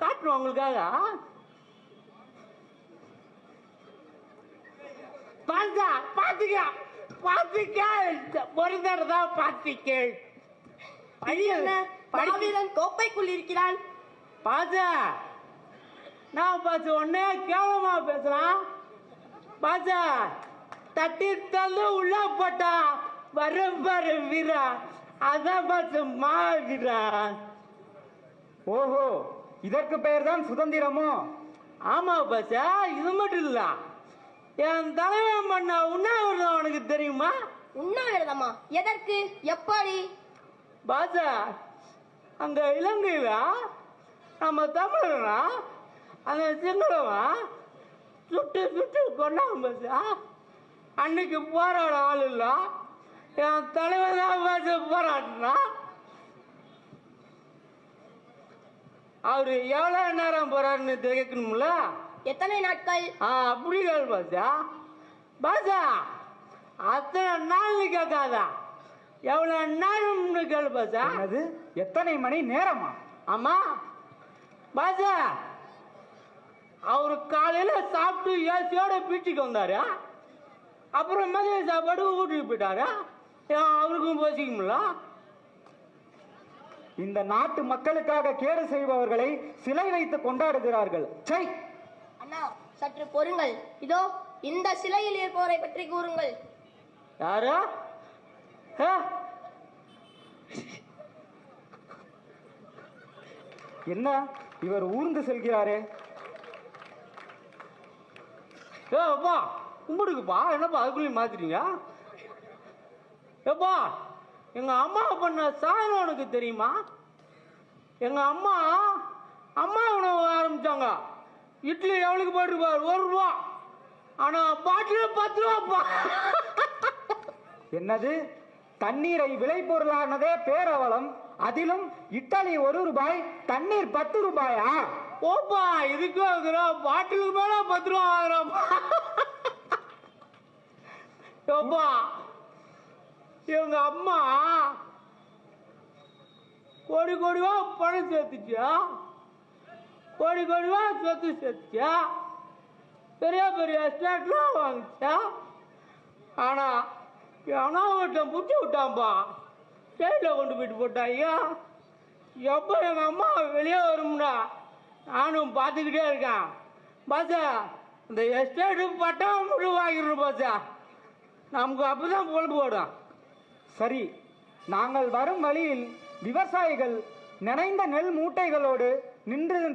காட்டுறோம் உங்களுக்காக பாத்தா பாத்துக்க பாத்துக்க ஒரு தடவை தான் என்ன? மாவீரன் கோப்பைக்குள் இருக்கிறான். பாத்தா நான் பார்த்து உடனே கேவலமா பேசுறான். பாத்தா தட்டி தந்து உள்ள போட்டா வர பாரு வீரா. அதான் பார்த்து மாவீரா ஓஹோ. இதற்கு பெயர்தான் சுதந்திரமோ? ஆமா பாச்சா இது மட்டும் இல்ல. என் தலைவன் பண்ண உண்ணாவிரதம் உனக்கு தெரியுமா? உண்ணாவிரதமா எதற்கு? எப்படி? பாச்சா அங்க இலங்கையில நம்ம தமிழனா அந்த சிங்களவன் சுட்டு சுட்டு கொண்டாங்க பாச்சா அன்னைக்கு போராட ஆள் இல்ல. என் தலைவன் தான் பாச்சா போராடினா அவரு எவ்வளவு நேரம் போறாருன்னு கேட்கணும்ல எத்தனை நாட்கள்? ஆ அப்படி கேள் பாசா பாசா அத்தனை நாள்னு கேட்காதா. எவ்வளோ நேரம்னு கேள் பாசா என்னது? எத்தனை மணி நேரமா? ஆமா. பாசா அவரு காலையில சாப்பிட்டு ஏசியோட பீச்சுக்கு வந்தாரு. அப்புறம் மதிய சாப்பாடு வீட்டுக்கு போயிட்டாரு. அவருக்கும் போசிக்கும்ல இந்த நாட்டு மக்களுக்காக கேடு செய்பவர்களை சிலை வைத்து கொண்டாடுகிறார்கள். சை அண்ணா சற்று பொறுங்கள். இதோ இந்த சிலையில் இருப்பவரை பற்றி கூறுங்கள். யாரு? என்ன? இவர் ஊர்ந்து செல்கிறாரே. ஏ அப்பா கும்பிடுக்குப்பா என்னப்பா அதுக்குள்ளேயும் மாத்திட்டீங்க? ஏப்பா எங்க அம்மா பண்ண சாதனை உனக்கு தெரியுமா? எங்க அம்மா அம்மா உணவு ஆரம்பிச்சாங்க. இட்லி எவ்வளவுக்கு போட்டுருப்பாரு? ஒரு ரூபா. ஆனா பாட்டில் பத்து ரூபாப்பா என்னது? தண்ணீரை விளைபொருளானதே பேரவலம் அதிலும் இட்டலி ஒரு ரூபாய் தண்ணீர் பத்து ரூபாயா? ஓப்பா இதுக்கு வாங்குறோம் பாட்டிலுக்கு மேல பத்து ரூபா வாங்குறோம் ஏப்பா எங்க அம்மா கோடி கோடிவா பணம் சேர்த்துச்சியா? கோடி கோடிவா சொத்து சேர்த்துச்சா பெரிய பெரிய எஸ்டேட்லாம் வாங்கிச்சா ஆனா எவனா ஒருத்தன் புட்டி விட்டான்பா. ஜெயிலில் கொண்டு போயிட்டு போட்டாங்க எப்போ எங்கள் அம்மா வெளியே வரும்டா நானும் பார்த்துக்கிட்டே இருக்கேன். பாசா இந்த எஸ்டேட்டு பட்டம் முழு வாங்கிடணும் பாசா. நமக்கு அப்போ தான் பொழுது போடும். சரி நாங்கள் வரும் வழியில் விவசாயிகள் நினைந்த நெல் மூட்டைகளோடு நின்று